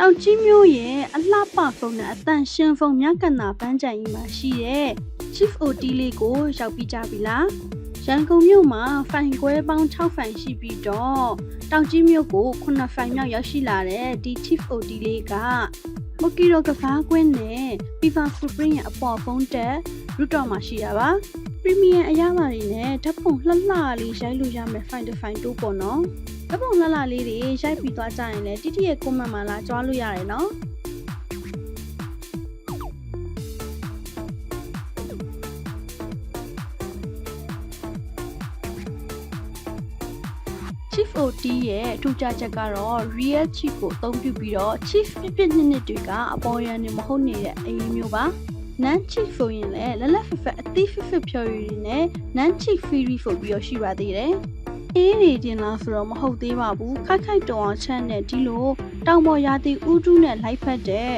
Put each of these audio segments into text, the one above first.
တောင်ကြီးမျိုးရဲ့အလှပဖုန်းနဲ့အတန်ရှင်ဖုန်းမြကနာပန်းချန်ကြီးမှာရှိတဲ့ Chief OT လေးကိုရောက်ပြီးကြပြီလားရန်ကုန်မြို့မှာဖိုင်ကွဲပေါင်း6ဖိုင်ရှိပြီးတော့တောင်ကြီးမြို့ကို9ဖိုင်မြောက်ရောက်ရှိလာတဲ့ဒီ Chief OT လေးကမကီရိုကဖားကွင်းနဲ့ FIFA Footprint ရဲ့အပေါ်ဖုန်းတက်ရူတော့မှာရှိတာပါ Premium အရာပါတွေနဲ့ဓာတ်ပုံလှလှလေးရိုက်လို့ရမယ် Find the Find တိုးပေါ့နော် ဓာတ်ပုံလှလှလေးတွေရိုက်ပြီးသွားကြရင်လည်းတိတိရဲ့ comment မှာလာကြွားလို့ရတယ်နော် Chief OT ရဲ့ထူးခြားချက်ကတော့ Real Chief ကိုအသုံးပြုပြီးတော့ Chief ပြပြနှစ်နှစ်တွေကအပေါ်ရန်နေမဟုတ်နေတဲ့အရေးမျိုးပါ။ Non Chief ဆိုရင်လည်းလက်လက်ဖက်ဖက်အသေးဖက်ဖက်ဖြော်ရည်တွေနဲ့ Non Chief Free ဆိုပြီးတော့ရှိပါသေးတယ်။ အေးနေတင်လားဆိုတော့မဟုတ်သေးပါဘူး။ခိုက်ခိုက်တောင်အောင်ချမ်းနဲ့ဒီလိုတောင်ပေါ်ရာသီဥတုနဲ့လိုက်ဖက်တဲ့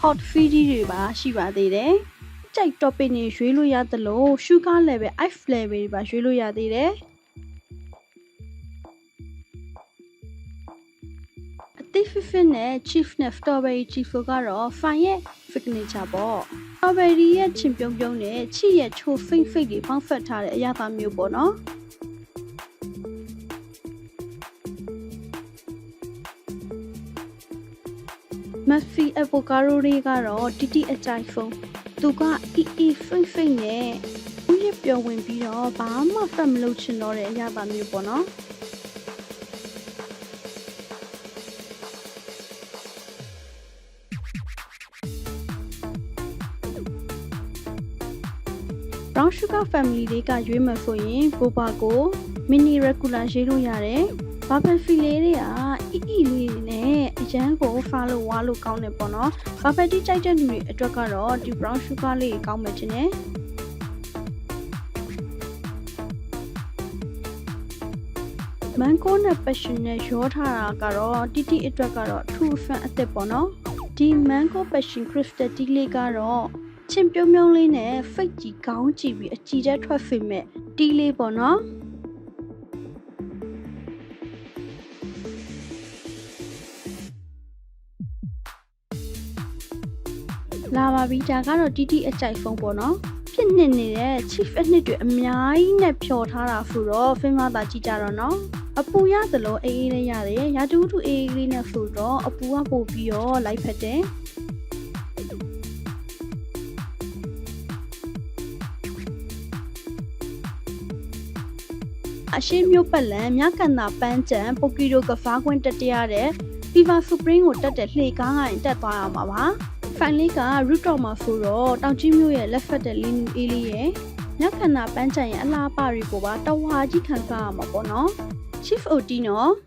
Hot Feed တွေပါရှိပါသေးတယ်။ကြိုက် topic တွေရွေးလို့ရသလို sugar level, ice level တွေပါရွေးလို့ရသေးတယ်။အသစ်ဖစ်ဖစ်နဲ့ chief နဲ့ strawberry chief တို့ကတော့ fan ရဲ့ signature ပေါ့ strawberry ရဲ့ချင်ပြုံးပြုံးနဲ့ chi ရဲ့ချိုဖိတ်ဖိတ်တွေပေါင်းဖက်ထားတဲ့အရာသားမျိုးပေါ့နော် မက်ဖီအဗိုကာရိုတွေကတော့တီတီအကြိုက်ဖုန်းသူကအီအီဖိတ်ဖိတ်နဲ့ဦးရပျော်ဝင်ပြီးတော့ဘာမှဖတ်မလုပ်ချင်တော့တဲ့အရာသားမျိုးပေါ့နော် brown sugar family တွေကရွေးမယ်ဆိုရင် boba ကို mini regular ရေးလို့ရတယ်။ bubble fee လေးတွေကအီအီလေး တွေနဲ့အရန်ကိုဖာလို့ဝါလို့ကောင်းတယ်ပေါ့နော်။ bubble tea ကြိုက်တဲ့လူတွေအတွက်ကတော့ဒီ brown sugar လေးကိုကောင်းမယ်ထင်တယ်။ mango နဲ့ passion နဲ့ရောထားတာကတော့တီတီအတွက်ကတော့ true fan အစ်စ်ပေါ့နော်။ဒီ mango passion crystal tea လေးကတော့ချင်းပြုံးပြုံးလေးနဲ့ဖိတ်ကြီးကောင်းကြည့်ပြီးအကြည်တက်ထွက်ဖိမဲ့တီးလေးပေါ့နော် လာပါပြီဒါကတော့တီတီအကြိုက်ဖုန်းပေါ့နော်ဖြစ်နေနေတဲ့ chief အနှစ်တွေအများကြီးနဲ့ဖြော်ထားတာဆိုတော့ဖင်းမသာကြည့်ကြတော့နော်အပူရသလိုအေးအေးလေးရတယ်ရာတူတူအေးအေးလေးနဲ့ဆိုတော့အပူကပို့ပြီးတော့လိုက်ဖက်တယ်အရှိမျိုးပတ်လန်မြကန်နာပန်းချံပိုကီရိုကဖားခွင့်တက်တရတဲ့ FIFA Supreme ကိုတက်တဲ့လှေကားကရင်တက်သွားရမှာပါ။ ဖိုင်လေးက root တော်မှာဆိုတော့တောင်ကြီးမျိုးရဲ့လက်ဖက်တဲ့လင်းအေးလေးရဲ့မြကန်နာပန်းချံရဲ့အလားအပတွေကိုပါတဝါကြီးခံစားရမှာပေါ့နော်။ Chief OT နော်။